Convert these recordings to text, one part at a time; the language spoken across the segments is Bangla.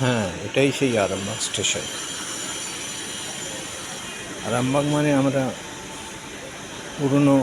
হ্যাঁ এটাই সেই আরামবাগ স্টেশন। আরামবাগ মানে আমরা পুরনো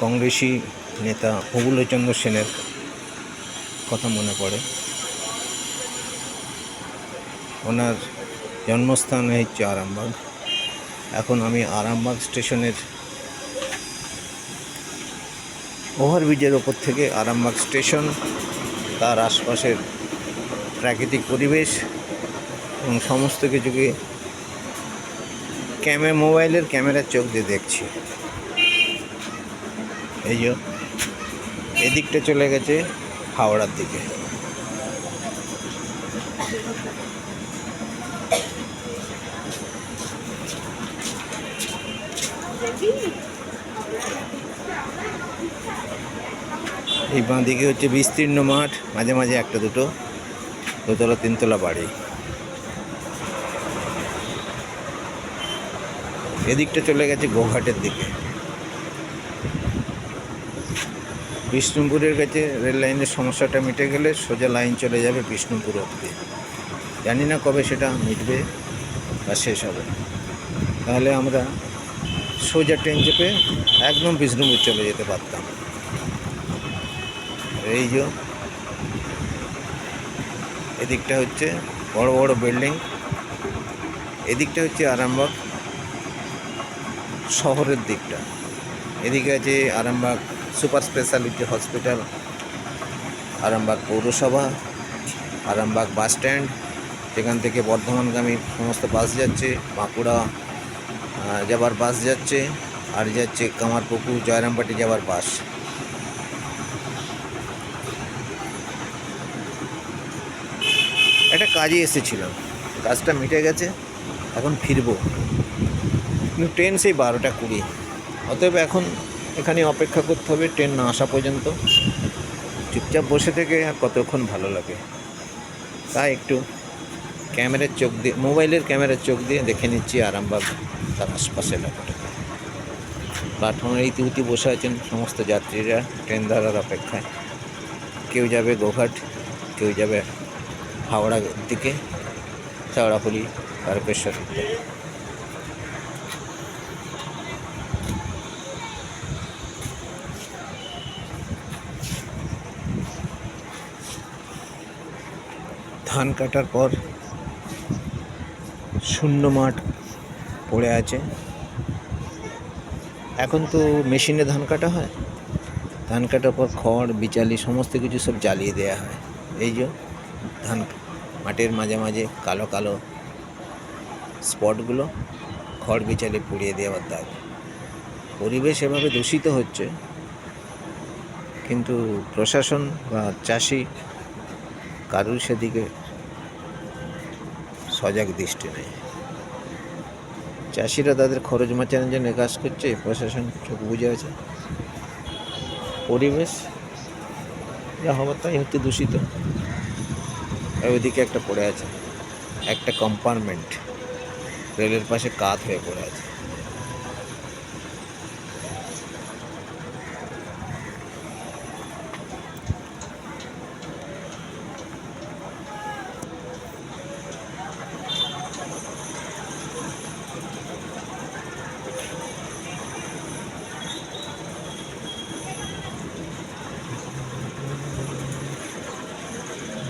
কংগ্রেসি নেতা প্রফুল্লচন্দ্র সেনের কথা মনে পড়ে। ওনার জন্মস্থান হচ্ছে আরামবাগ। এখন আমি আরামবাগ স্টেশনের ওভারব্রিজের ওপর থেকে আরামবাগ স্টেশন, তার আশপাশের প্রাকৃতিক পরিবেশ এবং সমস্ত কিছুকে ক্যামে, মোবাইলের ক্যামেরার চোখ দিয়ে দেখছি। এই যে, এদিকটা চলে গেছে হাওড়ার দিকে। এই বাঁ দিকে হচ্ছে বিস্তীর্ণ মাঠ, মাঝে মাঝে একটা দুটো, দোতলা, তিনতলা বাড়ি। এদিকটা চলে গেছে গোঘাটের দিকে। বিষ্ণুপুরের কাছে রেল লাইনের সমস্যাটা মিটে গেলে সোজা লাইন চলে যাবে বিষ্ণুপুর অব্দি জানি না কবে সেটা মিটবে বা শেষ হবে। তাহলে আমরা সোজা ট্রেন চেপে একদম বিষ্ণুপুর চলে যেতে পারতাম। এই যে এদিকটা হচ্ছে বড় বড় বিল্ডিং, এদিকটা হচ্ছে আরামবাগ। শহরের দিকটা। এদিকে আছে Arambagh super speciality hospital, Arambagh পৌরসভা, আরামবাগ বাস স্ট্যান্ড সেখান থেকে বর্ধমানগামী সমস্ত বাস যাচ্ছে, বাঁকুড়া যাবার বাস যাচ্ছে, আর যাচ্ছে কামারপুকুর, জয়রামবাটি যাবার বাস। একটা কাজে এসেছিলাম। কাজটা মিটে গেছে, এখন ফিরবো। কিন্তু ট্রেন সেই বারোটা কুড়ি। অতএব এখন এখানে অপেক্ষা করতে হবে, ট্রেন না আসা পর্যন্ত। চুপচাপ বসে থেকে আর কতক্ষণ ভালো লাগে। তাই একটু ক্যামেরার চোখ দিয়ে, মোবাইলের ক্যামেরার চোখ দিয়ে দেখে নিচ্ছি আরামবাগ তার আশপাশে এলাকাটা প্ল্যাটফর্মে ইতিউতি বসে আছেন সমস্ত যাত্রীরা ট্রেন ধরার অপেক্ষায়। কেউ যাবে গোঘাট, কেউ যাবে হাওড়ার দিকে চাওড়াফুলি তারকেশ্বর। ধান কাটার পর শূন্য মাঠ পড়ে আছে। এখন তো মেশিনে ধান কাটা হয়। ধান কাটার পর খড়, বিচালি সমস্ত কিছু সব জ্বালিয়ে দেওয়া হয়। এই যে ধান মাঠের মাঝে মাঝে কালো কালো স্পটগুলো খড়, বিচালে পুড়িয়ে দেওয়ার দাগ। পরিবেশ এভাবে দূষিত হচ্ছে, কিন্তু প্রশাসন বা চাষি কারুর সেদিকে সজাগ দৃষ্টি নেই। চাষিরা তাদের খরচ মাচানোর জন্য কাজ করছে, প্রশাসন চোখ বুঝে আছে। পরিবেশ যা হবার তাই হচ্ছে দূষিত। ওইদিকে একটা পড়ে আছে, একটা কম্পার্টমেন্ট রেলের পাশে কাত হয়ে পড়ে আছে।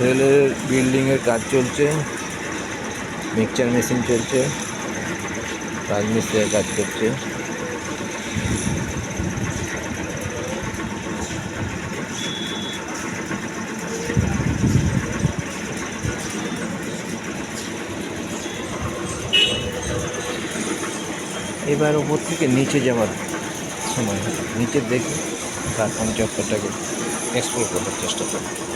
রেলের বিল্ডিংয়ের কাজ চলছে, মিক্সচার মেশিন চলছে, রাজমিস্ত্রির কাজ করছে। এবার ওপর থেকে নিচে যাওয়ার সময়, নিচে দেখি তারপর চত্বরটাকে এক্সপ্লোর করার চেষ্টা করব।